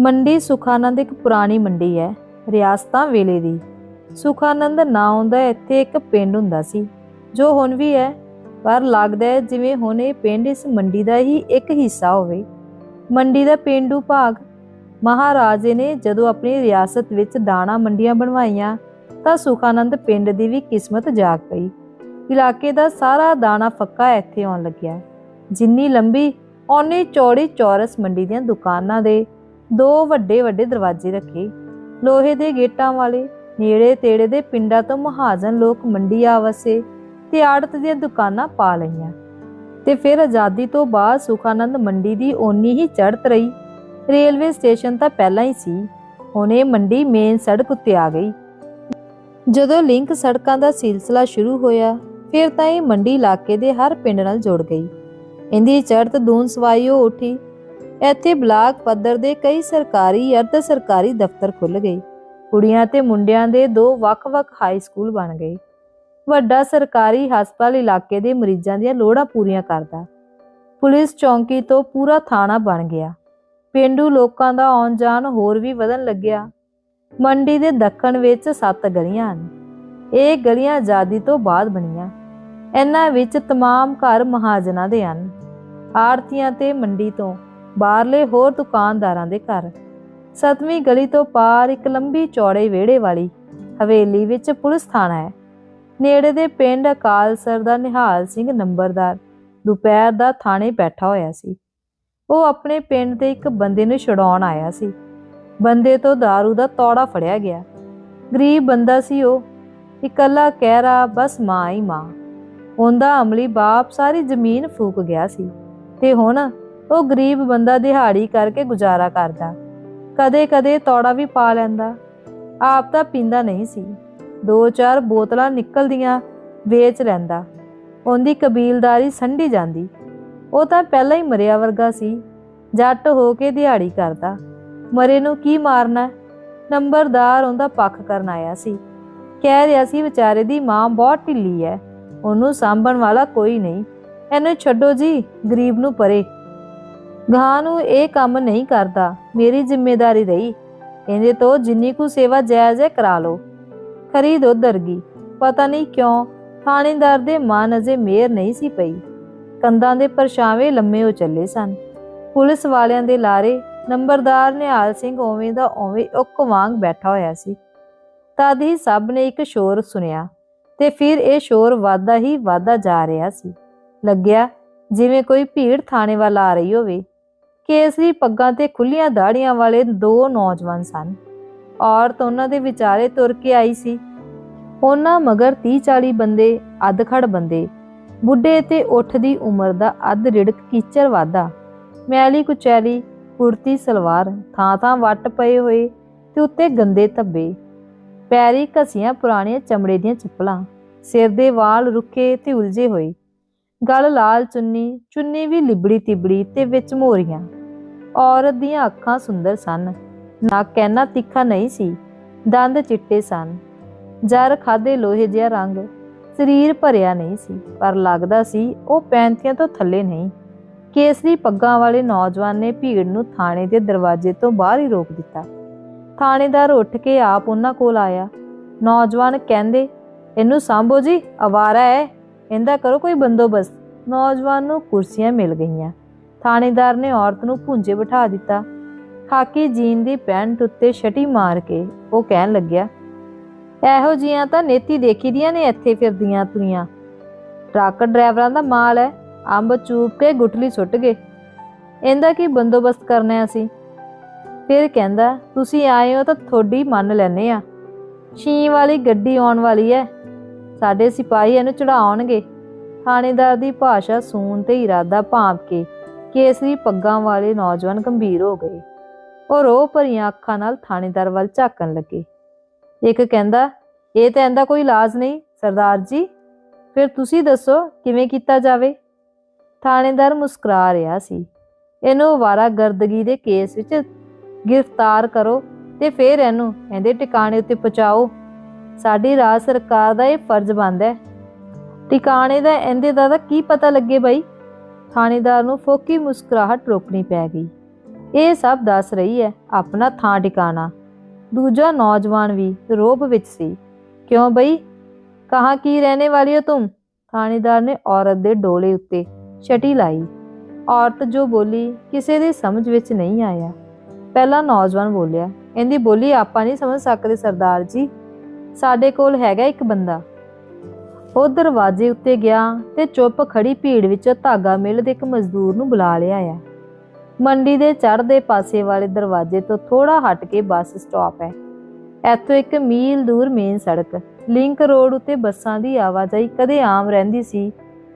ਮੰਡੀ ਸੁਖਾਨੰਦ ਇੱਕ ਪੁਰਾਣੀ ਮੰਡੀ ਹੈ, ਰਿਆਸਤਾਂ ਵੇਲੇ ਦੀ। ਸੁਖਾਨੰਦ ਨਾਂ ਦਾ ਇੱਥੇ ਇੱਕ ਪਿੰਡ ਹੁੰਦਾ ਸੀ, ਜੋ ਹੁਣ ਵੀ ਹੈ, ਪਰ ਲੱਗਦਾ ਹੈ ਜਿਵੇਂ ਹੁਣ ਇਹ ਪਿੰਡ ਇਸ ਮੰਡੀ ਦਾ ਹੀ ਇੱਕ ਹਿੱਸਾ ਹੋਵੇ। ਮੰਡੀ ਦਾ ਪਿੰਡੂ ਭਾਗ, ਮਹਾਰਾਜੇ ਨੇ ਜਦੋਂ ਆਪਣੀ ਰਿਆਸਤ ਵਿੱਚ ਦਾਣਾ ਮੰਡੀਆਂ ਬਣਵਾਈਆਂ, ਤਾਂ ਸੁਖਾਨੰਦ ਪਿੰਡ ਦੀ ਵੀ ਕਿਸਮਤ ਜਾਗ ਪਈ। ਇਲਾਕੇ ਦਾ ਸਾਰਾ ਦਾਣਾ ਫੱਕਾ ਇੱਥੇ ਆਉਣ ਲੱਗਿਆ। ਜਿੰਨੀ ਲੰਬੀ, ਓਨੀ ਚੌੜੀ ਚੌਰਸ ਮੰਡੀ ਦੀਆਂ ਦੁਕਾਨਾਂ ਦੇ ਦੋ ਵੱਡੇ ਵੱਡੇ ਦਰਵਾਜ਼ੇ ਰੱਖੇ। ਲੋਹੇ ਦੇ ਗੇਟਾਂ ਵਾਲੇ, ਨੇੜੇ ਤੇੜੇ ਦੇ ਪਿੰਡਾਂ ਤੋਂ ਮਹਾਜਨ ਲੋਕ ਮੰਡੀ ਆ ਵਸੇ ਤੇ ਆੜਤ ਦੀਆਂ ਦੁਕਾਨਾਂ ਪਾ ਲਈਆਂ। ਤੇ ਫਿਰ ਆਜ਼ਾਦੀ ਤੋਂ ਬਾਅਦ ਸੁਖਾਨੰਦ ਮੰਡੀ ਦੀ ਓਨੀ ਹੀ ਚੜ੍ਹਤ ਰਹੀ। ਰੇਲਵੇ ਸਟੇਸ਼ਨ ਤਾਂ ਪਹਿਲਾਂ ਹੀ ਸੀ। ਹੁਣ ਇਹ ਮੰਡੀ ਮੇਨ ਸੜਕ ਉੱਤੇ ਆ ਗਈ। ਜਦੋਂ ਲਿੰਕ ਸੜਕਾਂ ਦਾ ਸਿਲਸਿਲਾ ਸ਼ੁਰੂ ਹੋਇਆ, ਫਿਰ ਤਾਂ ਇਹ ਮੰਡੀ ਇਲਾਕੇ ਦੇ ਹਰ ਪਿੰਡ ਨਾਲ ਜੁੜ ਗਈ। ਇਹਦੀ ਚੜ੍ਹਤ ਦੂਨ ਸਵਾਈ ਹੋ ਉੱਠੀ। ਇੱਥੇ ਬਲਾਕ ਪੱਧਰ ਦੇ ਕਈ ਸਰਕਾਰੀ ਅਰਧ ਸਰਕਾਰੀ ਦਫ਼ਤਰ ਖੁੱਲ ਗਏ ਕੁੜੀਆਂ ਤੇ ਮੁੰਡਿਆਂ ਦੇ ਦੋ ਵੱਖ-ਵੱਖ ਹਾਈ ਸਕੂਲ ਬਣ ਗਏ ਵੱਡਾ ਸਰਕਾਰੀ ਹਸਪਤਾਲ ਇਲਾਕੇ ਦੇ ਮਰੀਜ਼ਾਂ ਦੀਆਂ ਲੋੜਾਂ ਪੂਰੀਆਂ ਕਰਦਾ ਪੁਲਿਸ ਚੌਂਕੀ ਤੋਂ ਪੂਰਾ ਥਾਣਾ ਬਣ ਗਿਆ ਪਿੰਡੂ ਲੋਕਾਂ ਦਾ ਆਉਣ ਜਾਣ ਹੋਰ ਵੀ ਵਧਣ ਲੱਗਿਆ ਮੰਡੀ ਦੇ ਦੱਖਣ ਵਿੱਚ ਸੱਤ ਗਲੀਆਂ ਹਨ ਇਹ ਗਲੀਆਂ ਆਜ਼ਾਦੀ ਤੋਂ ਬਾਅਦ ਬਣੀਆਂ ਇਹਨਾਂ ਵਿੱਚ तमाम ਘਰ ਮਹਾਜਨਾਂ ਦੇ ਹਨ ਆੜਤੀਆਂ ਤੇ ਮੰਡੀ ਤੋਂ ਬਾਹਰਲੇ ਹੋਰ ਦੁਕਾਨਦਾਰਾਂ ਦੇ ਘਰ। ਸਤਵੀਂ ਗਲੀ ਤੋਂ ਪਾਰ ਇੱਕ ਲੰਬੀ ਚੌੜੇ ਵਿਹੜੇ ਵਾਲੀ ਹਵੇਲੀ ਵਿੱਚ ਪੁਲਿਸ ਥਾਣਾ ਹੈ। ਨੇੜੇ ਦੇ ਪਿੰਡ ਅਕਾਲਸਰ ਦਾ ਨਿਹਾਲ ਸਿੰਘ ਨੰਬਰਦਾਰ ਦੁਪਹਿਰ ਦਾ ਥਾਣੇ ਬੈਠਾ ਹੋਇਆ ਸੀ। ਉਹ ਆਪਣੇ ਪਿੰਡ ਦੇ ਇੱਕ ਬੰਦੇ ਨੂੰ ਛੁਡਾਉਣ ਆਇਆ ਸੀ। ਬੰਦੇ ਤੋਂ दारू ਦਾ ਤੌੜਾ ਫੜਿਆ ਗਿਆ। ਗਰੀਬ ਬੰਦਾ ਸੀ ਉਹ। ਇਕੱਲਾ ਕਹਿ ਕਹਿਰਾ ਬਸ ਮਾਂ ਹੀ ਮਾਂ। ਉਹਦਾ ਅਮਲੀ ਬਾਪ ਸਾਰੀ ਜ਼ਮੀਨ ਫੂਕ ਗਿਆ ਸੀ। ਤੇ ਹੁਣ ਉਹ ਗਰੀਬ ਬੰਦਾ ਦਿਹਾੜੀ ਕਰਕੇ ਗੁਜ਼ਾਰਾ ਕਰਦਾ। ਕਦੇ-ਕਦੇ ਤੌੜਾ ਵੀ ਪਾ ਲੈਂਦਾ। ਆਪ ਤਾਂ ਪੀਂਦਾ ਨਹੀਂ ਸੀ। ਦੋ ਚਾਰ ਬੋਤਲਾਂ ਨਿਕਲਦੀਆਂ ਵੇਚ ਲੈਂਦਾ। ਉਹਦੀ ਕਬੀਲਦਾਰੀ ਸੰਢੀ ਜਾਂਦੀ। ਉਹ ਤਾਂ ਪਹਿਲਾਂ ਹੀ ਮਰਿਆ ਵਰਗਾ ਸੀ। ਜੱਟ ਹੋ ਕੇ ਦਿਹਾੜੀ ਕਰਦਾ। ਮਰੇ ਨੂੰ ਕੀ ਮਾਰਨਾ? ਨੰਬਰਦਾਰ ਉਹਦਾ ਪੱਖ ਕਰਨ ਆਇਆ ਸੀ। ਕਹਿ ਰਿਹਾ ਸੀ ਵਿਚਾਰੇ ਦੀ ਮਾਂ ਬਹੁਤ ਢਿੱਲੀ ਹੈ ਉਹਨੂੰ ਸਾਂਭਣ ਵਾਲਾ ਕੋਈ ਨਹੀਂ। ਇਹਨੂੰ ਛੱਡੋ ਜੀ, ਗਰੀਬ ਨੂੰ ਪਰੇ। ਗਾਂ ਨੂੰ ਇਹ ਕੰਮ ਨਹੀਂ ਕਰਦਾ, ਮੇਰੀ ਜ਼ਿੰਮੇਵਾਰੀ ਰਹੀ। ਇਹਦੇ ਤੋਂ ਜਿੰਨੀ ਕੁ ਸੇਵਾ ਜਾਇਜ਼ ਹੈ, ਕਰਾ ਲਓ। ਖਰੀਦ ਉਧਰ ਗਈ ਪਤਾ ਨਹੀਂ ਕਿਉਂ ਥਾਣੇਦਾਰ ਦੇ ਮਨ ਅਜੇ ਮੇਰ ਨਹੀਂ ਸੀ ਪਈ। ਕੰਦਾਂ ਦੇ ਪਰਛਾਵੇਂ ਲੰਮੇ ਹੋ ਚੱਲੇ ਸਨ। ਪੁਲਿਸ ਵਾਲਿਆਂ ਦੇ ਲਾਰੇ ਨੰਬਰਦਾਰ ਨਿਹਾਲ ਸਿੰਘ ਓਵੇਂ ਦਾ ਓਵੇਂ ਉੱਕ ਵਾਂਗ ਬੈਠਾ ਹੋਇਆ ਸੀ। ਤਦ ਹੀ ਸਭ ਨੇ ਇੱਕ ਸ਼ੋਰ ਸੁਣਿਆ ਤੇ ਫਿਰ ਇਹ ਸ਼ੋਰ ਵਾਦਾ ਹੀ ਵਾਦਾ ਜਾ ਰਿਹਾ ਸੀ। ਲੱਗਿਆ ਜਿਵੇਂ ਕੋਈ ਭੀੜ ਥਾਣੇ ਵੱਲ ਆ ਰਹੀ ਹੋਵੇ। ਕੇਸਰੀ ਪੱਗਾਂ ਤੇ ਖੁੱਲੀਆਂ ਦਾੜੀਆਂ ਵਾਲੇ ਦੋ ਨੌਜਵਾਨ ਸਨ। ਔਰਤ ਉਹਨਾਂ ਦੇ ਵਿਚਾਰੇ ਤੁਰ ਕੇ ਆਈ ਸੀ। ਉਹਨਾਂ ਮਗਰ 30 40 ਬੰਦੇ, ਅੱਧਖੜ ਬੰਦੇ, ਬੁੱਢੇ ਤੇ ਉੱਠ ਦੀ ਉਮਰ ਦਾ ਅੱਧ ਰਿੜਕ ਕੀਚਰ ਵਾਦਾ ਮੈਲੀ ਕੁਚੈਲੀ, ਕੁੜਤੀ, ਸਲਵਾਰ ਥਾਂ ਥਾਂ ਵੱਟ ਪਏ ਹੋਏ ਤੇ ਉੱਤੇ ਗੰਦੇ ਧੱਬੇ, ਪੈਰੀ ਘਸੀਆਂ ਪੁਰਾਣੀਆਂ ਚਮੜੇ ਦੀਆਂ ਚੱਪਲਾਂ, ਸਿਰ ਦੇ ਵਾਲ ਰੁੱਖੇ ਤੇ ਉਲਝੇ ਹੋਏ। ਗਲ ਲਾਲ ਚੁੰਨੀ ਚੁੰਨੀ ਵੀ ਲਿਬੜੀ ਤਿਬੜੀ ਤੇ ਵਿੱਚ ਮੋਰੀਆਂ। ਔਰਤ ਦੀਆਂ ਅੱਖਾਂ ਸੁੰਦਰ ਸਨ। ਨੱਕ ਕਹਿਣਾ ਤਿੱਖਾ ਨਹੀਂ ਸੀ, ਦੰਦ ਚਿੱਟੇ ਸਨ। ਜਰ ਖਾਦੇ ਲੋਹੇ ਜਿਹਾ ਰੰਗ ਸਰੀਰ ਭਰਿਆ ਨਹੀਂ ਸੀ, ਪਰ ਲੱਗਦਾ ਸੀ ਉਹ ਪੈਂਤੀਆਂ ਤੋਂ ਥੱਲੇ ਨਹੀਂ। ਕੇਸਰੀ ਪੱਗਾਂ ਵਾਲੇ ਨੌਜਵਾਨ ਨੇ ਭੀੜ ਨੂੰ ਥਾਣੇ ਦੇ ਦਰਵਾਜ਼ੇ ਤੋਂ ਬਾਹਰ ਹੀ ਰੋਕ ਦਿੱਤਾ। ਥਾਣੇਦਾਰ ਉੱਠ ਕੇ ਆਪ ਉਹਨਾਂ ਕੋਲ ਆਇਆ। ਨੌਜਵਾਨ ਕਹਿੰਦੇ, ਇਹਨੂੰ ਸਾਂਭੋ ਜੀ ਅਵਾਰਾ ਹੈ। ਇਹਦਾ ਕਰੋ ਕੋਈ ਬੰਦੋਬਸਤ। ਨੌਜਵਾਨ ਨੂੰ ਕੁਰਸੀਆਂ ਮਿਲ ਗਈਆਂ। ਥਾਣੇਦਾਰ ਨੇ ਔਰਤ ਨੂੰ ਭੁੰਜੇ ਬਿਠਾ ਦਿੱਤਾ। ਖਾਕੀ ਜੀਨ ਦੀ ਪੈਂਟ ਉੱਤੇ ਛਟੀ ਮਾਰ ਕੇ ਉਹ ਕਹਿਣ ਲੱਗਿਆ, ਇਹੋ ਜੀਆਂ ਤਾਂ ਨੇਤੀ ਦੇਖੀ ਦੀਆਂ ਨੇ ਇੱਥੇ ਫਿਰਦੀਆਂ ਤੁਰੀਆਂ। ਟਰੱਕ ਡਰਾਈਵਰਾਂ ਦਾ ਮਾਲ ਹੈ ਅੰਬ ਚੂਪ ਕੇ ਗੁਟਲੀ ਸੁੱਟ ਗਏ। ਇਹਦਾ ਕੀ ਬੰਦੋਬਸਤ ਕਰਨਾ ਹੈ ਅਸੀਂ? ਫਿਰ ਕਹਿੰਦਾ, ਤੁਸੀਂ ਆਏ ਹੋ ਤਾਂ ਥੋੜੀ ਮੰਨ ਲੈਨੇ ਆ। ਛੀ ਵਾਲੀ ਗੱਡੀ ਆਉਣ ਵਾਲੀ ਹੈ ਸਾਡੇ ਸਿਪਾਹੀ ਇਹਨੂੰ ਚੜਾਉਣਗੇ। ਥਾਣੇਦਾਰ ਦੀ ਭਾਸ਼ਾ ਸੂਨ ਤੇ ਇਰਾਦਾ ਭਾਂਪ ਕੇ ਕੇਸਰੀ ਪੱਗਾਂ ਵਾਲੇ ਨੌਜਵਾਨ ਗੰਭੀਰ ਹੋ ਗਏ। ਉਹ ਰੋ ਭਰੀਆਂ ਅੱਖਾਂ ਨਾਲ ਥਾਣੇਦਾਰ ਵੱਲ ਝਾਕਣ ਲੱਗੇ। ਇੱਕ ਕਹਿੰਦਾ, ਇਹ ਤਾਂ ਇਹਦਾ ਕੋਈ ਇਲਾਜ ਨਹੀਂ, ਸਰਦਾਰ ਜੀ। ਫਿਰ ਤੁਸੀਂ ਦੱਸੋ, ਕਿਵੇਂ ਕੀਤਾ ਜਾਵੇ? ਥਾਣੇਦਾਰ ਮੁਸਕਰਾ ਰਿਹਾ ਸੀ। ਇਹਨੂੰ ਗਰਦਗੀ ਦੇ ਕੇਸ ਵਿੱਚ ਗ੍ਰਿਫਤਾਰ ਕਰੋ ਤੇ ਫਿਰ ਇਹਨੂੰ ਇਹਦੇ ਟਿਕਾਣੇ ਉੱਤੇ ਪਹੁੰਚਾਓ। ਸਾਡੀ ਰਾਜ ਸਰਕਾਰ ਦਾ ਇਹ ਫਰਜ਼ ਬਣਦਾ ਹੈ। ਟਿਕਾਣੇ ਦਾ, ਇਹਦੇ ਦਾ ਤਾਂ ਕੀ ਪਤਾ ਲੱਗੇ ਬਈ? ਥਾਣੇਦਾਰ ਨੂੰ ਫੋਕੀ ਮੁਸਕਰਾਹਟ ਰੋਕਣੀ ਪੈ ਗਈ। ਇਹ ਸਭ ਦੱਸ ਰਹੀ ਹੈ ਆਪਣਾ ਥਾਂ ਟਿਕਾਣਾ। ਦੂਜਾ ਨੌਜਵਾਨ ਵੀ ਰੋਬ ਵਿੱਚ ਸੀ। ਕਿਉਂ ਬਈ? ਕਹਾਂ ਕੀ ਰਹਿਣੇ ਵਾਲੀ ਹੋ ਤੁਮ? ਥਾਣੇਦਾਰ ਨੇ ਔਰਤ ਦੇ ਡੋਲੇ ਉੱਤੇ ਛਟੀ ਲਾਈ। ਔਰਤ ਜੋ ਬੋਲੀ ਕਿਸੇ ਦੀ ਸਮਝ ਵਿੱਚ ਨਹੀਂ ਆਇਆ। ਪਹਿਲਾ ਨੌਜਵਾਨ ਬੋਲਿਆ, ਇਹਦੀ ਬੋਲੀ ਆਪਾਂ ਨਹੀਂ ਸਮਝ ਸਕਦੇ ਸਰਦਾਰ ਜੀ। ਸਾਡੇ ਕੋਲ ਹੈਗਾ ਇੱਕ ਬੰਦਾ। ਉਹ ਦਰਵਾਜ਼ੇ ਉੱਤੇ ਗਿਆ ਤੇ ਚੁੱਪ ਖੜੀ ਭੀੜ ਵਿੱਚੋਂ ਧਾਗਾ ਮਿਲ ਦੇ ਇੱਕ ਮਜ਼ਦੂਰ ਨੂੰ ਬੁਲਾ ਲਿਆ ਆ। ਮੰਡੀ ਦੇ ਚੜ੍ਹਦੇ ਪਾਸੇ ਵਾਲੇ ਦਰਵਾਜ਼ੇ ਤੋਂ ਥੋੜਾ ਹਟ ਕੇ ਬੱਸ ਸਟਾਪ ਹੈ। ਇੱਥੋਂ ਇੱਕ ਮੀਲ ਦੂਰ ਮੇਨ ਸੜਕ, ਲਿੰਕ ਰੋਡ ਉੱਤੇ ਬੱਸਾਂ ਦੀ ਆਵਾਜਾਈ ਕਦੇ ਆਮ ਰਹਿੰਦੀ ਸੀ,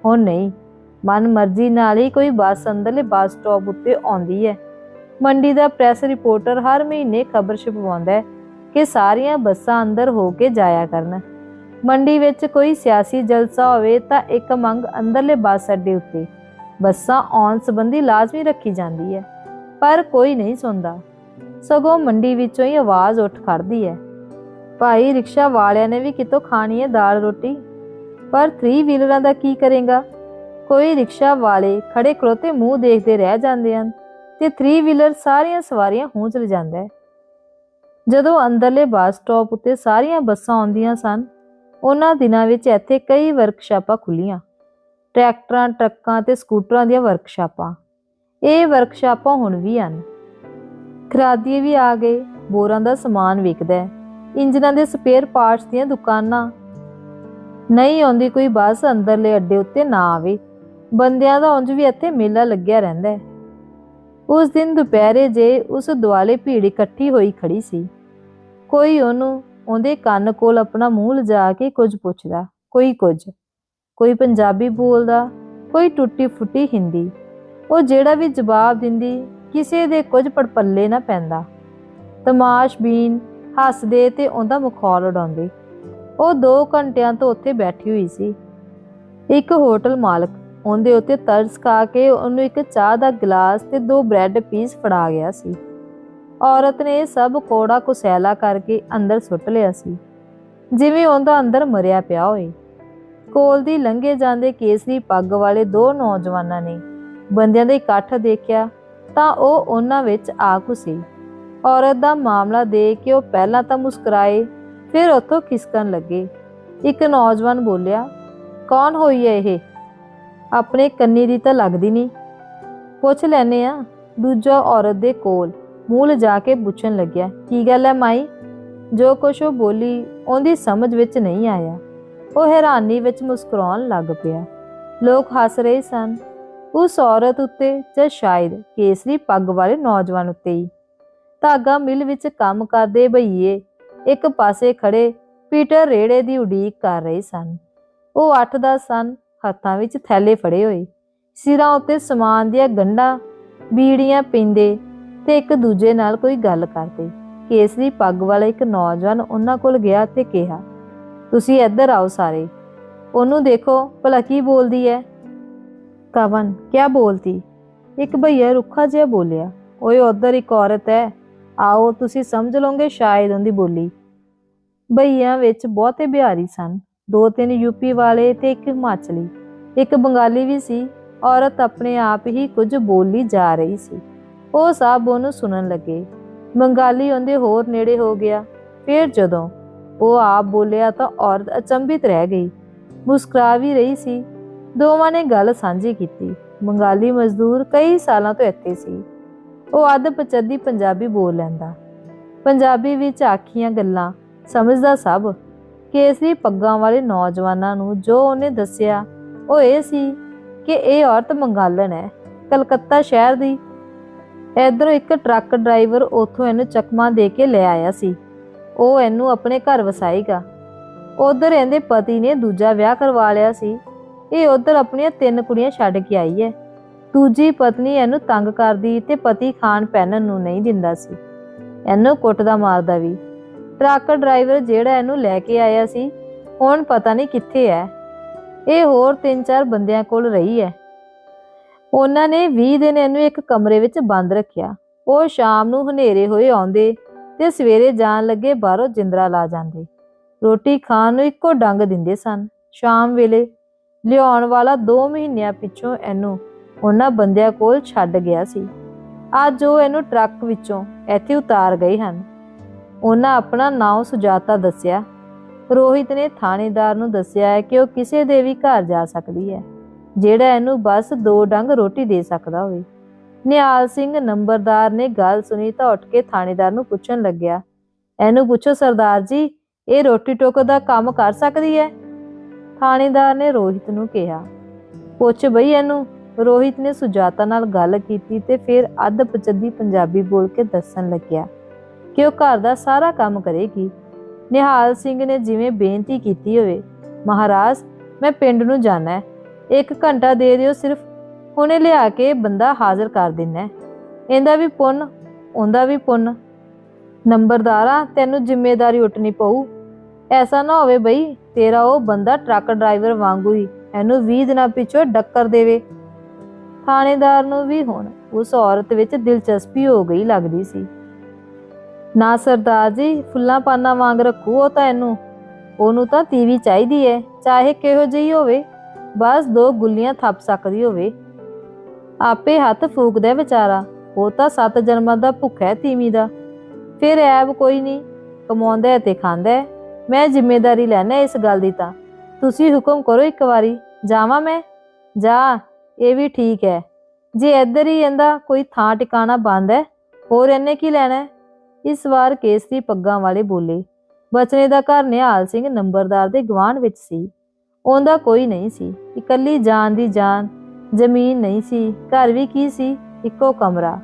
ਹੁਣ ਨਹੀਂ। ਮਨ ਮਰਜ਼ੀ ਨਾਲ ਹੀ ਕੋਈ ਬੱਸ ਅੰਦਰਲੇ ਬੱਸ ਸਟਾਪ ਉੱਤੇ ਆਉਂਦੀ ਹੈ। ਮੰਡੀ ਦਾ ਪ੍ਰੈਸ ਰਿਪੋਰਟਰ ਹਰ ਮਹੀਨੇ ਖਬਰ ਛਪਵਾਉਂਦਾ ਹੈ ਕਿ ਸਾਰੀਆਂ ਬੱਸਾਂ ਅੰਦਰ ਹੋ ਕੇ ਜਾਇਆ ਕਰਨ। ਮੰਡੀ ਵਿੱਚ ਕੋਈ ਸਿਆਸੀ ਜਲਸਾ ਹੋਵੇ ਤਾਂ ਇੱਕ ਮੰਗ ਅੰਦਰਲੇ ਬੱਸ ਅੱਡੇ ਉੱਤੇ। ਬੱਸਾਂ ਆਉਣ ਸੰਬੰਧੀ ਲਾਜ਼ਮੀ ਰੱਖੀ ਜਾਂਦੀ ਹੈ, ਪਰ ਕੋਈ ਨਹੀਂ ਸੁਣਦਾ। ਸਗੋਂ ਮੰਡੀ ਵਿੱਚੋਂ ਹੀ ਆਵਾਜ਼ ਉੱਠ ਖੜਦੀ ਹੈ। ਭਾਈ ਰਿਕਸ਼ਾ ਵਾਲਿਆਂ ਨੇ ਵੀ ਕਿਤੋਂ ਖਾਣੀ ਹੈ ਦਾਲ ਰੋਟੀ? ਪਰ 3 ਵੀਲਰਾਂ ਦਾ ਕੀ ਕਰੇਗਾ? ਕੋਈ ਰਿਕਸ਼ਾ ਵਾਲੇ ਖੜੇ ਖਲੋਤੇ ਮੂੰਹ ਦੇਖਦੇ ਰਹਿ ਜਾਂਦੇ ਹਨ ਤੇ 3 ਵੀਲਰ ਸਾਰੀਆਂ ਸਵਾਰੀਆਂ ਹੂੰਚ ਜਾਂਦਾ ਹੈ। ਜਦੋਂ ਅੰਦਰਲੇ ਬੱਸ ਸਟਾਪ ਉੱਤੇ ਸਾਰੀਆਂ ਬੱਸਾਂ ਆਉਂਦੀਆਂ ਸਨ, ਉਹਨਾਂ ਦਿਨਾਂ ਵਿੱਚ ਇੱਥੇ ਕਈ ਵਰਕਸ਼ਾਪਾਂ ਖੁੱਲੀਆਂ ਟਰੈਕਟਰਾਂ, ਟਰੱਕਾਂ ਤੇ ਸਕੂਟਰਾਂ ਦੀਆਂ ਵਰਕਸ਼ਾਪਾਂ। ਇਹ ਵਰਕਸ਼ਾਪਾਂ ਹੁਣ ਵੀ ਹਨ। ਖਰਾਦੀਏ ਵੀ ਆ ਗਏ, ਬੋਰਾਂ ਦਾ ਸਮਾਨ ਵਿਕਦਾ ਹੈ, ਇੰਜਨਾਂ ਦੇ ਸਪੇਅਰ ਪਾਰਟਸ ਦੀਆਂ ਦੁਕਾਨਾਂ। ਨਹੀਂ ਆਉਂਦੀ ਕੋਈ ਬੱਸ ਅੰਦਰਲੇ ਅੱਡੇ ਉੱਤੇ ਨਾ ਆਵੇ। ਬੰਦਿਆਂ ਦਾ ਉਂਝ ਵੀ ਇੱਥੇ ਮੇਲਾ ਲੱਗਿਆ ਰਹਿੰਦਾ ਹੈ। ਉਸ ਦਿਨ ਦੁਪਹਿਰੇ ਜੇ ਉਸ ਦੁਆਲੇ ਭੀੜ ਇਕੱਠੀ ਹੋਈ ਖੜੀ ਸੀ ਕੋਈ ਉਹਨੂੰ ਉਹਦੇ ਕੰਨ ਕੋਲ ਆਪਣਾ ਮੂੰਹ ਲਿਜਾ ਕੇ ਕੁਝ ਪੁੱਛਦਾ, ਕੋਈ ਕੁਝ। ਕੋਈ ਪੰਜਾਬੀ ਬੋਲਦਾ, ਕੋਈ ਟੁੱਟੀ ਫੁੱਟੀ ਹਿੰਦੀ। ਉਹ ਜਿਹੜਾ ਵੀ ਜਵਾਬ ਦਿੰਦੀ, ਕਿਸੇ ਦੇ ਕੁਝ ਪੜਪੱਲੇ ਨਾ ਪੈਂਦਾ। ਤਮਾਸ਼ਬੀਨ ਹੱਸਦੇ ਤੇ ਉਹਦਾ ਮਖੌਲ ਉਡਾਉਂਦੇ। ਉਹ 2 ਘੰਟਿਆਂ ਤੋਂ ਉੱਥੇ ਬੈਠੀ ਹੋਈ ਸੀ। ਇੱਕ ਹੋਟਲ ਮਾਲਕ ਉਹਦੇ ਉੱਤੇ ਤਰਸ ਖਾ ਕੇ ਉਹਨੂੰ ਇੱਕ ਚਾਹ ਦਾ ਗਲਾਸ ਤੇ ਦੋ ਬ੍ਰੈਡ ਪੀਸ ਫੜਾ ਗਿਆ ਸੀ। ਔਰਤ ਨੇ ਸਭ ਕੋੜਾ ਕੁਸੈਲਾ ਕਰਕੇ ਅੰਦਰ ਸੁੱਟ ਲਿਆ ਸੀ। ਜਿਵੇਂ ਉਹਦਾ ਅੰਦਰ ਮਰਿਆ ਪਿਆ ਹੋਏ। ਕੋਲ ਦੀ ਲੰਘੇ ਜਾਂਦੇ ਕੇਸਰੀ ਪੱਗ ਵਾਲੇ ਦੋ ਨੌਜਵਾਨਾਂ ਨੇ ਬੰਦਿਆਂ ਦੇ ਇਕੱਠ ਦੇਖਿਆ ਤਾਂ ਉਹ ਉਹਨਾਂ ਵਿੱਚ ਆ ਘੁਸੇ ਔਰਤ ਦਾ ਮਾਮਲਾ ਦੇ ਕੇ ਉਹ ਪਹਿਲਾਂ ਤਾਂ ਮੁਸਕਰਾਏ, ਫਿਰ ਉੱਥੋਂ ਖਿਸਕਣ ਲੱਗੇ। ਇੱਕ ਨੌਜਵਾਨ ਬੋਲਿਆ, ਕੌਣ ਹੋਈ ਹੈ ਇਹ? ਆਪਣੇ ਕੰਨੀ ਦੀ ਤਾਂ ਲੱਗਦੀ ਨਹੀਂ ਪੁੱਛ ਲੈਨੇ ਆ ਦੂਜਾ ਔਰਤ ਦੇ ਕੋਲ। ਮੂਲ ਜਾ ਕੇ ਪੁੱਛਣ ਲੱਗਿਆ, ਕੀ ਗੱਲ ਹੈ ਮਾਈ? ਜੋ ਕੁਛ ਉਹ ਬੋਲੀ, ਉਹਦੀ ਸਮਝ ਵਿੱਚ ਨਹੀਂ ਆਇਆ। ਉਹ ਹੈਰਾਨੀ ਵਿੱਚ ਮੁਸਕਰਾਉਣ ਲੱਗ ਪਿਆ। ਲੋਕ ਹੱਸ ਰਹੇ ਸਨ। ਉਸ ਔਰਤ ਉੱਤੇ ਜਾਂ ਸ਼ਾਇਦ ਕੇਸਰੀ ਪੱਗ ਵਾਲੇ ਨੌਜਵਾਨ ਉੱਤੇ ਹੀ। ਧਾਗਾ ਮਿਲ ਵਿੱਚ ਕੰਮ ਕਰਦੇ ਭਈਏ ਇੱਕ ਪਾਸੇ ਖੜੇ ਪੀਟਰ ਰੇੜੇ ਦੀ ਉਡੀਕ ਕਰ ਰਹੇ ਸਨ। ਉਹ 8 ਦਾ ਸਨ, ਹੱਥਾਂ ਵਿੱਚ ਥੈਲੇ ਫੜੇ ਹੋਏ। ਸਿਰਾਂ ਉੱਤੇ ਸਮਾਨ ਦੀਆਂ ਗੰਢਾਂ, ਬੀੜੀਆਂ ਪੀਂਦੇ ਤੇ ਇੱਕ ਦੂਜੇ ਨਾਲ ਕੋਈ ਗੱਲ ਕਰਦੇ। ਕੇਸਰੀ ਪੱਗ ਵਾਲਾ ਇੱਕ ਨੌਜਵਾਨ ਉਹਨਾਂ ਕੋਲ ਗਿਆ ਤੇ ਕਿਹਾ, ਤੁਸੀਂ ਇੱਧਰ ਆਓ ਸਾਰੇ। ਉਹਨੂੰ ਦੇਖੋ, ਭਲਾ ਕੀ ਬੋਲਦੀ ਹੈ ਕਵਨ, ਕਿਆ ਬੋਲਤੀ ਇੱਕ ਭਈਆ ਰੁੱਖਾ ਜਿਹਾ ਬੋਲਿਆ, ਓਏ, ਉਧਰ ਇੱਕ ਔਰਤ ਹੈ ਆਓ, ਤੁਸੀਂ ਸਮਝ ਲਓਗੇ ਸ਼ਾਇਦ ਉਹਦੀ ਬੋਲੀ। ਭਈਆਂ ਵਿੱਚ ਬਹੁਤੇ ਬਿਹਾਰੀ ਸਨ। ਦੋ ਤਿੰਨ ਯੂਪੀ ਵਾਲੇ ਤੇ ਇੱਕ ਹਿਮਾਚਲੀ। ਇੱਕ ਬੰਗਾਲੀ ਵੀ ਸੀ। ਔਰਤ ਆਪਣੇ ਆਪ ਹੀ ਕੁਝ ਬੋਲੀ ਜਾ ਰਹੀ ਸੀ। ਉਹ ਸਭ ਉਹਨੂੰ ਸੁਣਨ ਲੱਗੇ। ਬੰਗਾਲੀ ਉਹਦੇ ਹੋਰ ਨੇੜੇ ਹੋ ਗਿਆ। ਫਿਰ ਜਦੋਂ ਉਹ ਆਪ ਬੋਲਿਆ ਤਾਂ ਔਰਤ ਅਚੰਭਿਤ ਰਹਿ ਗਈ। ਮੁਸਕਰਾ ਵੀ ਰਹੀ ਸੀ। ਦੋਵਾਂ ਨੇ ਗੱਲ ਸਾਂਝੀ ਕੀਤੀ। ਬੰਗਾਲੀ ਮਜ਼ਦੂਰ ਕਈ ਸਾਲਾਂ ਤੋਂ ਇੱਥੇ ਸੀ। ਉਹ ਅੱਧ ਪਚੱਦੀ ਪੰਜਾਬੀ ਬੋਲ ਲੈਂਦਾ। ਪੰਜਾਬੀ ਵਿੱਚ ਆਖੀਆਂ ਗੱਲਾਂ ਸਮਝਦਾ ਸਭ। ਕੇਸਰੀ ਪੱਗਾਂ ਵਾਲੇ ਨੌਜਵਾਨਾਂ ਨੂੰ ਜੋ ਉਹਨੇ ਦੱਸਿਆ, ਉਹ ਇਹ ਸੀ ਕਿ ਇਹ ਔਰਤ ਮੰਗਾਲਨ ਹੈ। ਕਲਕੱਤਾ ਸ਼ਹਿਰ ਦੀ ਇਧਰੋਂ ਇੱਕ ਟਰੱਕ ਡਰਾਈਵਰ ਉਥੋਂ ਇਹਨੂੰ ਚਕਮਾ ਦੇ ਕੇ ਲੈ ਆਇਆ ਸੀ। ਉਹ ਇਹਨੂੰ ਆਪਣੇ ਘਰ ਵਸਾਏਗਾ ਉਧਰ ਇਹਦੇ ਪਤੀ ਨੇ ਦੂਜਾ ਵਿਆਹ ਕਰਵਾ ਲਿਆ ਸੀ। ਇਹ ਉਧਰ ਆਪਣੀਆਂ ਤਿੰਨ ਕੁੜੀਆਂ ਛੱਡ ਕੇ ਆਈ ਹੈ ਦੂਜੀ ਪਤਨੀ ਇਹਨੂੰ ਤੰਗ ਕਰਦੀ ਤੇ ਪਤੀ ਖਾਣ ਪਹਿਨਣ ਨੂੰ ਨਹੀਂ ਦਿੰਦਾ ਸੀ। ਇਹਨੂੰ ਕੁੱਟਦਾ ਮਾਰਦਾ ਵੀ। ਟਰੱਕ ਡਰਾਈਵਰ ਜਿਹੜਾ ਇਹਨੂੰ ਲੈ ਕੇ ਆਇਆ ਸੀ, ਹੁਣ ਪਤਾ ਨਹੀਂ ਕਿੱਥੇ ਹੈ। ਇਹ ਹੋਰ ਤਿੰਨ ਚਾਰ ਬੰਦਿਆਂ ਕੋਲ ਰਹੀ ਹੈ। ਉਹਨਾਂ ਨੇ 20 ਦਿਨ ਇਹਨੂੰ ਇੱਕ ਕਮਰੇ ਵਿੱਚ ਬੰਦ ਰੱਖਿਆ। ਉਹ ਸ਼ਾਮ ਨੂੰ ਹਨੇਰੇ ਹੋਏ ਆਉਂਦੇ ਤੇ ਸਵੇਰੇ ਜਾਣ ਲੱਗੇ ਬਾਹਰੋਂ ਜਿੰਦਰਾ ਲਾ ਜਾਂਦੇ। ਰੋਟੀ ਖਾਣ ਨੂੰ ਇੱਕੋ ਡੰਗ ਦਿੰਦੇ ਸਨ। ਸ਼ਾਮ ਵੇਲੇ ਲਿਆਉਣ ਵਾਲਾ 2 ਮਹੀਨਿਆਂ ਪਿੱਛੋਂ ਇਹਨੂੰ ਉਹਨਾਂ ਬੰਦਿਆਂ ਕੋਲ ਛੱਡ ਗਿਆ ਸੀ। ਅੱਜ ਉਹ ਇਹਨੂੰ ਟਰੱਕ ਵਿੱਚੋਂ ਇੱਥੇ ਉਤਾਰ ਗਏ ਹਨ। ਉਹਨਾਂ ਆਪਣਾ ਨਾਮ ਸੁਜਾਤਾ ਦੱਸਿਆ। ਰੋਹਿਤ ਨੇ ਥਾਣੇਦਾਰ ਨੂੰ ਦੱਸਿਆ ਹੈ ਕਿ ਉਹ ਕਿਸੇ ਦੇ ਵੀ ਘਰ ਜਾ ਸਕਦੀ ਹੈ। ਜਿਹੜਾ ਇਹਨੂੰ ਬਸ ਦੋ ਡੰਗ ਰੋਟੀ ਦੇ ਸਕਦਾ ਹੋਵੇ। ਨਿਹਾਲ ਸਿੰਘ ਨੰਬਰਦਾਰ ਨੇ ਗੱਲ ਸੁਣੀ ਤਾਂ ਉੱਠ ਕੇ ਥਾਣੇਦਾਰ ਨੂੰ ਪੁੱਛਣ ਲੱਗਿਆ। ਇਹਨੂੰ ਪੁੱਛੋ, ਸਰਦਾਰ ਜੀ, ਇਹ ਰੋਟੀ ਟੋਕ ਦਾ ਕੰਮ ਕਰ ਸਕਦੀ ਹੈ? ਥਾਣੇਦਾਰ ਨੇ ਰੋਹਿਤ ਨੂੰ ਕਿਹਾ। ਪੁੱਛ ਬਈ ਇਹਨੂੰ। ਰੋਹਿਤ ਨੇ ਸੁਜਾਤਾ ਨਾਲ ਗੱਲ ਕੀਤੀ ਤੇ ਫਿਰ ਅੱਧ ਪਚੱਦੀ ਪੰਜਾਬੀ ਬੋਲ ਕੇ ਦੱਸਣ ਲੱਗਿਆ ਕਿ ਉਹ ਘਰ ਦਾ ਸਾਰਾ ਕੰਮ ਕਰੇਗੀ। ਨਿਹਾਲ ਸਿੰਘ ਨੇ ਜਿਵੇਂ ਬੇਨਤੀ ਕੀਤੀ ਹੋਵੇ, ਮਹਾਰਾਜ, ਮੈਂ ਪਿੰਡ ਨੂੰ ਜਾਣਾ ਹੈ। ਇੱਕ ਘੰਟਾ ਦੇ ਦਿਓ ਸਿਰਫ। ਹੁਣੇ ਲਿਆ ਕੇ ਬੰਦਾ ਹਾਜ਼ਰ ਕਰ ਦਿੰਨਾ ਇਹਦਾ ਵੀ ਪੁੰਨ, ਉਹਦਾ ਵੀ ਪੁੰਨ। ਨੰਬਰਦਾਰਾ, ਤੈਨੂੰ ਜ਼ਿੰਮੇਵਾਰੀ ਉਟਣੀ ਪਊ। ਐਸਾ ਨਾ ਹੋਵੇ ਬਈ, ਤੇਰਾ ਉਹ ਬੰਦਾ ਟਰੱਕ ਡਰਾਈਵਰ ਵਾਂਗੂ ਹੀ ਇਹਨੂੰ 20 ਦਿਨਾਂ ਪਿੱਛੋਂ ਡੱਕਰ ਦੇਵੇ। ਥਾਣੇਦਾਰ ਨੂੰ ਵੀ ਹੁਣ ਉਸ ਔਰਤ ਵਿੱਚ ਦਿਲਚਸਪੀ ਹੋ ਗਈ ਲੱਗਦੀ ਸੀ। ਨਾ ਸਰਦਾਰ ਜੀ, ਫੁੱਲਾਂ ਪਾਨਾ ਵਾਂਗ ਰੱਖੂ ਉਹ ਤਾਂ ਇਹਨੂੰ। ਉਹਨੂੰ ਤਾਂ ਤੀਵੀ ਚਾਹੀਦੀ ਹੈ, ਚਾਹੇ ਕਿਹੋ ਜਿਹੀ ਹੋਵੇ। ਬਸ ਦੋ ਗੁੱਲੀਆਂ ਥੱਪ ਸਕਦੀ ਹੋਵੇ। ਆਪੇ ਹੱਥ ਫੂਕਦਾ ਵਿਚਾਰਾ, ਉਹ ਤਾਂ ਸੱਤ ਜਨਮਾਂ ਦਾ ਭੁੱਖਾ ਹੈ ਤੀਵੀ ਦਾ। ਫਿਰ ਐਬ ਕੋਈ ਨਹੀਂ ਕਮਾਉਂਦਾ ਤੇ ਖਾਂਦਾ ਮੈਂ ਜ਼ਿੰਮੇਵਾਰੀ ਲੈਣਾ ਇਸ ਗੱਲ ਦੀ ਤਾਂ। ਤੁਸੀਂ ਹੁਕਮ ਕਰੋ ਇੱਕ ਵਾਰੀ, ਜਾਵਾਂ ਮੈਂ? ਜਾ, ਇਹ ਵੀ ਠੀਕ ਹੈ। ਜੇ ਇੱਧਰ ਹੀ ਇਹਦਾ ਕੋਈ ਥਾਂ ਟਿਕਾਣਾ ਬੰਦ ਹੈ, ਹੋਰ ਇਹਨੇ ਕੀ ਲੈਣਾ ਇਸ ਵਾਰ ਕੇਸਰੀ ਪੱਗਾਂ ਵਾਲੇ ਬੋਲੇ। ਬਚਨੇ ਦਾ ਘਰ ਨਿਹਾਲ ਸਿੰਘ ਨੰਬਰਦਾਰ ਦੇ ਗਵਾਂਢ ਵਿੱਚ ਸੀ। ਉਹਦਾ ਕੋਈ ਨਹੀਂ ਸੀ। ਇਕੱਲੀ ਜਾਨ ਦੀ ਜਾਨ, ਜ਼ਮੀਨ ਨਹੀਂ ਸੀ, ਘਰ ਵੀ ਕੀ ਸੀ? ਇੱਕੋ ਕਮਰਾ।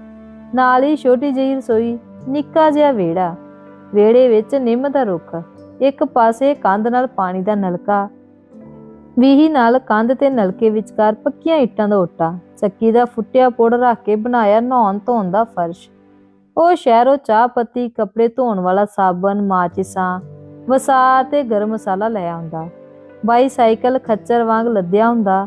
ਨਾਲ ਹੀ ਛੋਟੀ ਜਿਹੀ ਰਸੋਈ, ਨਿੱਕਾ ਜਿਹਾ ਵਿਹੜਾ। ਵਿਹੜੇ ਵਿੱਚ ਨਿੰਮ ਦਾ ਰੁੱਖ, ਇੱਕ ਪਾਸੇ ਕੰਧ ਨਾਲ ਪਾਣੀ ਦਾ ਨਲਕਾ, ਵੀਹੀ ਨਾਲ ਕੰਧ ਤੇ ਨਲਕੇ ਵਿਚਕਾਰ ਪੱਕੀਆਂ ਇੱਟਾਂ ਦਾ ਓਟਾ, ਚੱਕੀ ਦਾ ਫੁੱਟਿਆ ਪੁੜ ਰੱਖ ਕੇ ਬਣਾਇਆ ਨਹਾਉਣ ਧੋਣ ਦਾ ਫਰਸ਼। ਉਹ ਸ਼ਹਿਰੋਂ ਚਾਹ ਪੱਤੀ, ਕੱਪੜੇ ਧੋਣ ਵਾਲਾ ਸਾਬਣ, ਮਾਚਿਸਾਂ, ਵਸਾ ਤੇ ਗਰਮ ਮਸਾਲਾ ਲੈ ਆਉਂਦਾ। ਬਾਈਸਾਈਕਲ ਖੱਚਰ ਵਾਂਗ ਲੱਦਿਆ ਹੁੰਦਾ,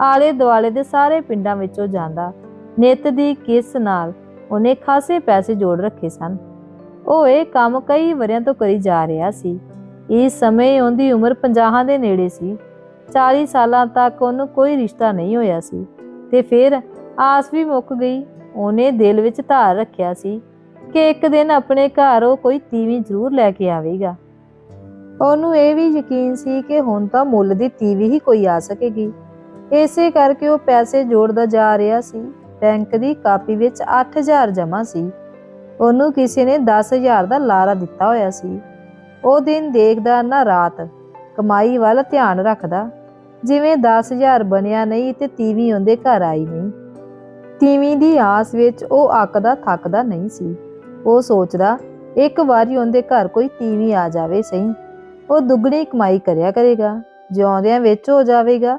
ਆਲੇ ਦੁਆਲੇ ਦੇ ਸਾਰੇ ਪਿੰਡਾਂ ਵਿੱਚੋਂ ਜਾਂਦਾ। ਨਿਤ ਦੀ ਕਿਸ ਨਾਲ ਉਹਨੇ ਖਾਸੇ ਪੈਸੇ ਜੋੜ ਰੱਖੇ ਸਨ। ਉਹ ਇਹ ਕੰਮ ਕਈ ਵਰਿਆਂ ਤੋਂ ਕਰੀ ਜਾ ਰਿਹਾ ਸੀ। ਇਸ ਸਮੇਂ ਉਹਦੀ ਉਮਰ 50 ਦੇ ਨੇੜੇ ਸੀ। 40 ਸਾਲਾਂ ਤੱਕ ਉਹਨੂੰ ਕੋਈ ਰਿਸ਼ਤਾ ਨਹੀਂ ਹੋਇਆ ਸੀ। ਤੇ ਫਿਰ ਆਸ ਵੀ ਮੁੱਕ ਗਈ, ਉਹਨੇ ਦਿਲ ਵਿੱਚ ਧਾਰ ਰੱਖਿਆ ਸੀ ਕਿ ਇੱਕ ਦਿਨ ਆਪਣੇ ਘਰ ਉਹ ਕੋਈ ਤੀਵੀਂ ਜ਼ਰੂਰ ਲੈ ਕੇ ਆਵੇਗਾ। ਉਹਨੂੰ ਇਹ ਵੀ ਯਕੀਨ ਸੀ ਕਿ ਹੁਣ ਤਾਂ ਮੁੱਲ ਦੀ ਤੀਵੀ ਹੀ ਕੋਈ ਆ ਸਕੇਗੀ। ਇਸੇ ਕਰਕੇ ਉਹ ਪੈਸੇ ਜੋੜਦਾ ਜਾ ਰਿਹਾ ਸੀ। ਬੈਂਕ ਦੀ ਕਾਪੀ ਵਿੱਚ 8000 ਜਮ੍ਹਾਂ ਸੀ। ਉਹਨੂੰ ਕਿਸੇ ਨੇ 10000 ਦਾ ਲਾਰਾ ਦਿੱਤਾ ਹੋਇਆ ਸੀ। ਉਹ ਦਿਨ ਦੇਖਦਾ ਨਾ ਰਾਤ। ਕਮਾਈ ਵੱਲ ਧਿਆਨ ਰੱਖਦਾ। ਜਿਵੇਂ 10000 ਬਣਿਆ ਨਹੀਂ ਤੇ ਤੀਵੀਂ ਉਹਦੇ ਘਰ ਆਈ ਨਹੀਂ। ਤੀਵੀਂ ਦੀ ਆਸ ਵਿੱਚ ਉਹ ਅੱਕਦਾ ਥੱਕਦਾ ਨਹੀਂ ਸੀ। ਉਹ ਸੋਚਦਾ, ਇੱਕ ਵਾਰੀ ਉਹਦੇ ਘਰ ਕੋਈ ਤੀਵੀਂ ਆ ਜਾਵੇ ਸਹੀ। ਉਹ ਦੁੱਗਣੀ ਕਮਾਈ ਕਰਿਆ ਕਰੇਗਾ, ਜਿਉਂਦਿਆਂ ਵਿੱਚ ਹੋ ਜਾਵੇਗਾ।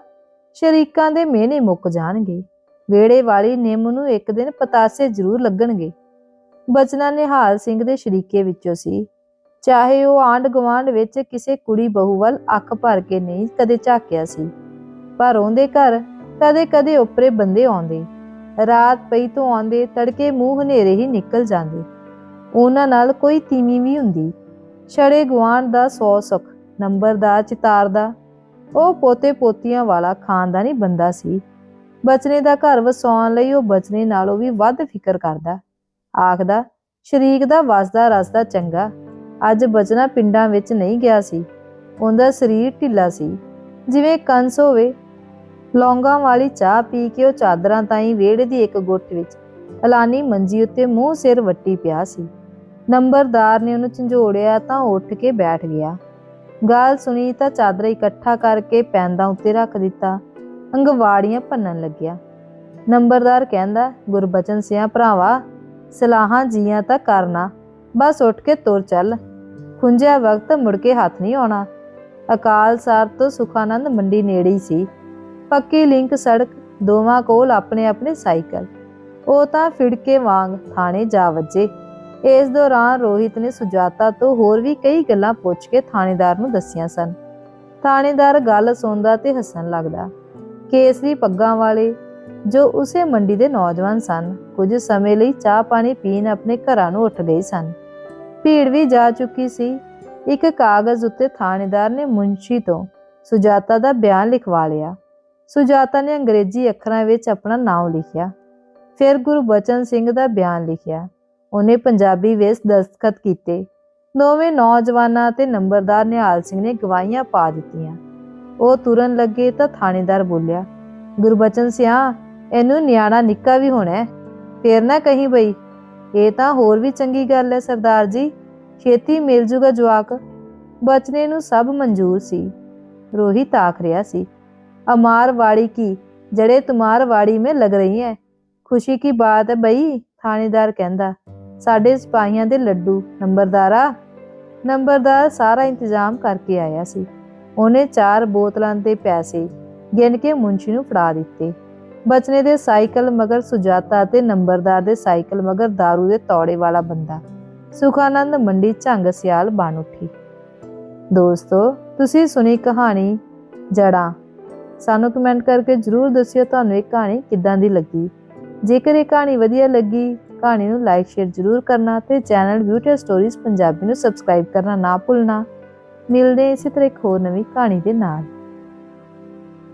ਸ਼ਰੀਕਾਂ ਦੇ ਮਿਹਨੇ ਮੁੱਕ ਜਾਣਗੇ। ਵੇੜੇ ਵਾਲੀ ਨਿੰਮ ਨੂੰ ਇੱਕ ਦਿਨ ਪਤਾਸੇ ਜ਼ਰੂਰ ਲੱਗਣਗੇ। ਬਚਨਾ ਨਿਹਾਲ ਸਿੰਘ ਦੇ ਸ਼ਰੀਕੇ ਵਿੱਚੋਂ ਸੀ। ਚਾਹੇ ਉਹ ਆਂਡ ਗਵਾਂਡ ਵਿੱਚ ਕਿਸੇ ਕੁੜੀ ਬਹੂ ਵੱਲ ਅੱਖ ਭਰ ਕੇ ਨਹੀਂ ਕਦੇ ਝਾਕਿਆ ਸੀ, ਪਰ ਉਹਦੇ ਘਰ ਕਦੇ-ਕਦੇ ਉੱਪਰੇ ਬੰਦੇ ਆਉਂਦੇ। ਰਾਤ ਪਈ ਤੋਂ ਆਉਂਦੇ ਤੜਕੇ ਮੂੰਹ ਹਨੇਰੇ ਹੀ ਨਿਕਲ ਜਾਂਦੇ। ਉਹਨਾਂ ਨਾਲ ਕੋਈ ਤੀਵੀਂ ਵੀ ਹੁੰਦੀ। ਛੜੇ ਗਵਾਂਡ ਦਾ ਸੌ ਸੁਖ ਨੰਬਰਦਾਰ ਚਿਤਾਰ ਦਾ। ਉਹ ਪੋਤੇ ਪੋਤੀਆਂ ਵਾਲਾ ਖਾਨਦਾਨੀ ਬੰਦਾ ਸੀ। ਬਚਨੇ ਦਾ ਘਰ ਵਸਾਉਣ ਲਈ ਉਹ ਬਚਨੇ ਨਾਲੋਂ ਵੀ ਵੱਧ ਫਿਕਰ ਕਰਦਾ। ਆਖਦਾ, ਸ਼ਰੀਕ ਦਾ ਵਸਦਾ ਰਸਦਾ ਚੰਗਾ। ਅੱਜ ਬਚਨਾ ਪਿੰਡਾਂ ਵਿੱਚ ਨਹੀਂ ਗਿਆ ਸੀ। ਉਹਦਾ ਸਰੀਰ ਢਿੱਲਾ ਸੀ। ਜਿਵੇਂ ਕੰਸ ਹੋਵੇ, ਲੌਂਗਾਂ ਵਾਲੀ ਚਾਹ ਪੀ ਕੇ ਉਹ ਚਾਦਰਾਂ ਤਾਈਂ ਵਿਹੜੇ ਦੀ ਇੱਕ ਗੁੱਟ ਵਿੱਚ, ਅਲਾਨੀ ਮੰਜੀ ਉੱਤੇ ਮੂੰਹ ਸਿਰ ਵੱਟੀ ਪਿਆ ਸੀ। ਨੰਬਰਦਾਰ ਨੇ ਉਹਨੂੰ ਝੰਜੋੜਿਆ ਤਾਂ ਉੱਠ ਕੇ ਬੈਠ ਗਿਆ। ਗੱਲ ਸੁਣੀ ਤਾਂ ਚਾਦਰ ਇਕੱਠਾ ਕਰਕੇ ਪੈਂਦਾ ਉੱਤੇ ਰੱਖ ਦਿੱਤਾ। ਅੰਗਵਾੜੀਆਂ ਭੰਨਣ ਲੱਗਿਆ। ਨੰਬਰਦਾਰ ਕਹਿੰਦਾ, ਗੁਰਬਚਨ ਸਿਆ ਭਰਾਵਾ, ਸਲਾਹਾਂ ਜੀਆਂ ਤਾਂ ਕਰਨਾ। ਬਸ ਉੱਠ ਕੇ ਤੁਰ ਚੱਲ। ਖੁੰਝਿਆ ਵਕਤ ਮੁੜ ਕੇ ਹੱਥ ਨਹੀਂ ਆਉਣਾ। ਅਕਾਲ ਸਾਰ ਤੋਂ ਸੁਖਾਨੰਦ ਮੰਡੀ ਨੇੜੇ ਹੀ ਸੀ। ਪੱਕੀ ਲਿੰਕ ਸੜਕ ਦੋਵਾਂ ਕੋਲ ਆਪਣੇ ਆਪਣੇ ਸਾਈਕਲ। ਉਹ ਤਾਂ ਫਿੜਕੇ ਵਾਂਗ ਥਾਣੇ ਜਾ ਵੱਜੇ। ਇਸ ਦੌਰਾਨ ਰੋਹਿਤ ਨੇ ਸੁਜਾਤਾ ਤੋਂ ਹੋਰ ਵੀ ਕਈ ਗੱਲਾਂ ਪੁੱਛ ਕੇ ਥਾਣੇਦਾਰ ਨੂੰ ਦੱਸੀਆਂ ਸਨ। ਥਾਣੇਦਾਰ ਗੱਲ ਸੁਣਦਾ ਤੇ ਹੱਸਣ ਲੱਗਦਾ। ਕੇਸਰੀ ਪੱਗਾਂ ਵਾਲੇ, ਜੋ ਉਸੇ ਮੰਡੀ ਦੇ ਨੌਜਵਾਨ ਸਨ, ਕੁਝ ਸਮੇਂ ਲਈ ਚਾਹ ਪਾਣੀ ਪੀਣ ਆਪਣੇ ਘਰਾਂ ਨੂੰ ਉੱਠ ਗਏ ਸਨ। ਭੀੜ ਵੀ ਜਾ ਚੁੱਕੀ ਸੀ। ਇੱਕ ਕਾਗਜ਼ ਉੱਤੇ ਥਾਣੇਦਾਰ ਨੇ ਮੁੰਸ਼ੀ ਤੋਂ ਸੁਜਾਤਾ ਦਾ ਬਿਆਨ ਲਿਖਵਾ ਲਿਆ। ਸੁਜਾਤਾ ਨੇ ਅੰਗਰੇਜ਼ੀ ਅੱਖਰਾਂ ਵਿੱਚ ਆਪਣਾ ਨਾਮ ਲਿਖਿਆ। ਫਿਰ ਗੁਰਬਚਨ ਸਿੰਘ ਦਾ ਬਿਆਨ ਲਿਖਿਆ। ਉਹਨੇ ਪੰਜਾਬੀ ਵਿੱਚ ਦਸਤਖਤ ਕੀਤੇ। ਨੌਵੇਂ ਨੌਜਵਾਨਾਂ ਤੇ ਨੰਬਰਦਾਰ ਨਿਹਾਲ ਸਿੰਘ ਨੇ ਗਵਾਹੀਆਂ ਪਾ ਦਿੱਤੀਆਂ। ਉਹ ਤੁਰਨ ਲੱਗੇ ਤਾਂ ਥਾਣੇਦਾਰ ਬੋਲਿਆ, ਗੁਰਬਚਨ ਸਿਆ, ਇਹਨੂੰ ਨਿਆਣਾ ਨਿੱਕਾ ਵੀ ਹੋਣਾ ਫੇਰ ਨਾ ਕਹੀਂ ਬਈ। ਇਹ ਤਾਂ ਹੋਰ ਵੀ ਚੰਗੀ ਗੱਲ ਹੈ ਸਰਦਾਰ ਜੀ। ਛੇਤੀ ਮਿਲ ਜੂਗਾ ਜਵਾਕ। ਬਚਨੇ ਨੂੰ ਸਭ ਮਨਜ਼ੂਰ ਸੀ। ਰੋਹੀ ਤਾਕ ਰਿਹਾ ਸੀ, ਅਮਾਰ ਵਾੜੀ ਕੀ? ਜੜੇ ਤੁਮਾਰ ਵਾੜੀ ਮੇ ਲਗ ਰਹੀ ਹੈ। ਖੁਸ਼ੀ ਕੀ ਬਾਤ ਹੈ ਬਈ? ਥਾਣੇਦਾਰ ਕਹਿੰਦਾ ਸਾਡੇ ਸਿਪਾਹੀਆਂ ਦੇ ਲੱਡੂ ਨੰਬਰਦਾਰਾ। ਨੰਬਰਦਾਰ ਸਾਰਾ ਇੰਤਜ਼ਾਮ ਕਰਕੇ ਆਇਆ ਸੀ। ਉਹਨੇ ਚਾਰ ਬੋਤਲਾਂ ਦੇ ਪੈਸੇ ਗਿਣ ਕੇ ਮੁੰਸ਼ੀ ਨੂੰ ਫੜਾ ਦਿੱਤੇ। ਬਚਨੇ ਦੇ ਸਾਈਕਲ ਮਗਰ ਸੁਜਾਤਾ ਤੇ ਨੰਬਰਦਾਰ ਦੇ ਸਾਈਕਲ ਮਗਰ दारू ਦੇ ਤੌੜੇ ਵਾਲਾ ਬੰਦਾ। ਸੁਖਾਨੰਦ ਮੰਡੀ ਝੰਗ ਸਿਆਲ ਬਣ ਉੱਠੀ। ਦੋਸਤੋ, ਤੁਸੀਂ ਸੁਣੀ ਕਹਾਣੀ ਜੜਾਂ। ਸਾਨੂੰ ਕਮੈਂਟ ਕਰਕੇ ਜਰੂਰ ਦੱਸਿਓ ਤੁਹਾਨੂੰ ਇਹ ਕਹਾਣੀ ਕਿੱਦਾਂ ਦੀ ਲੱਗੀ। ਜੇਕਰ ਇਹ ਕਹਾਣੀ ਵਧੀਆ ਲੱਗੀ ਕਹਾਣੀ ਨੂੰ ਲਾਈਕ, ਸ਼ੇਅਰ ਜਰੂਰ ਕਰਨਾ ਤੇ ਚੈਨਲ ਬਿਊਟੀ ਸਟੋਰੀਜ਼ ਪੰਜਾਬੀ ਨੂੰ ਸਬਸਕ੍ਰਾਈਬ ਕਰਨਾ ਨਾ ਭੁੱਲਣਾ। ਮਿਲਦੇ ਇਸੇ ਤਰ੍ਹਾਂ ਇੱਕ ਹੋਰ ਨਵੀਂ ਕਹਾਣੀ ਦੇ ਨਾਲ।